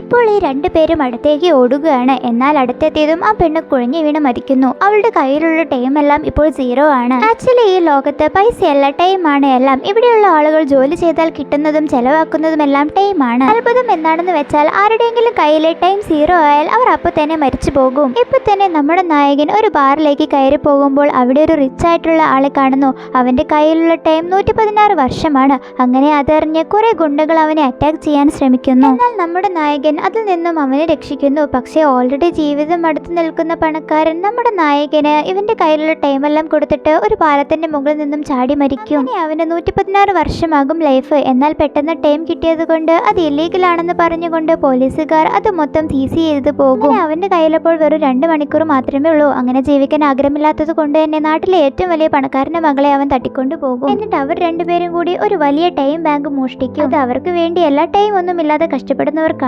ഇപ്പോൾ ഈ രണ്ടുപേരും അടുത്തേക്ക് ഓടുകയാണ്. എന്നാൽ അടുത്തെത്തിയതും ആ പെണ്ണ് കുഴഞ്ഞു വീണ് മരിക്കുന്നു. അവളുടെ കയ്യിലുള്ള ടൈം എല്ലാം ഇപ്പോൾ സീറോ ആണ്. ആക്ച്വലി ഈ ലോകത്ത് പൈസയല്ല ടൈമാണ് എല്ലാം. ഇവിടെയുള്ള ആളുകൾ ജോലി ചെയ്താൽ കിട്ടുന്നതും ചെലവാക്കുന്നതും എല്ലാം ടൈമാണ് അത്ഭുതം എന്താണെന്ന് വെച്ചാൽ ആരുടെയെങ്കിലും കയ്യിലെ ടൈം സീറോ ആയാൽ അവർ അപ്പോൾ തന്നെ മരിച്ചു പോകും. ഇപ്പൊ തന്നെ നമ്മുടെ നായകൻ ഒരു ബാറിലേക്ക് കയറി പോകുമ്പോൾ അവിടെ ഒരു റിച്ച് ആയിട്ടുള്ള ആളെ കാണുന്നു. അവന്റെ കയ്യിലുള്ള ടൈം നൂറ്റി പതിനാറ് വർഷമാണ്. അങ്ങനെ അതറിഞ്ഞ് കുറെ ഗുണ്ടകൾ അവനെ അറ്റാക്ക് ചെയ്യാൻ ശ്രമിക്കുന്നു. എന്നാൽ നമ്മുടെ നായകൻ അതിൽ നിന്നും അവനെ രക്ഷിക്കുന്നു. പക്ഷേ ഓൾറെഡി ജീവിതം അടുത്ത് നിൽക്കുന്ന പണക്കാരൻ നമ്മുടെ നായകന് ഇവന്റെ കയ്യിലുള്ള ടൈമെല്ലാം എല്ലാം കൊടുത്തിട്ട് ഒരു പാലത്തിന്റെ മുകളിൽ നിന്നും ചാടി മരിക്കും. അവന് നൂറ്റി പതിനാറ് വർഷമാകും ലൈഫ് എന്നാൽ പെട്ടെന്ന് ടൈം കിട്ടിയത് കൊണ്ട് അത് ഇല്ലീഗൽ ആണെന്ന് പറഞ്ഞുകൊണ്ട് പോലീസുകാർ അത് മൊത്തം സീസ് ചെയ്ത് പോകും. അവന്റെ കയ്യിലപ്പോൾ വെറും രണ്ട് മണിക്കൂർ മാത്രമേ ഉള്ളൂ. അങ്ങനെ ജീവിക്കാൻ ആഗ്രഹമില്ലാത്തത് കൊണ്ട് തന്നെ നാട്ടിലെ ഏറ്റവും വലിയ പണക്കാരന്റെ മകളെ അവൻ തട്ടിക്കൊണ്ടു പോകും. എന്നിട്ട് അവർ രണ്ടുപേരും കൂടി ഒരു വലിയ ടൈം ബാങ്ക് മോഷ്ടിക്കും. അത് അവർക്ക് വേണ്ടിയല്ല ടൈം ഒന്നുമില്ലാതെ കഷ്ടപ്പെടുന്നവർക്കാണ്.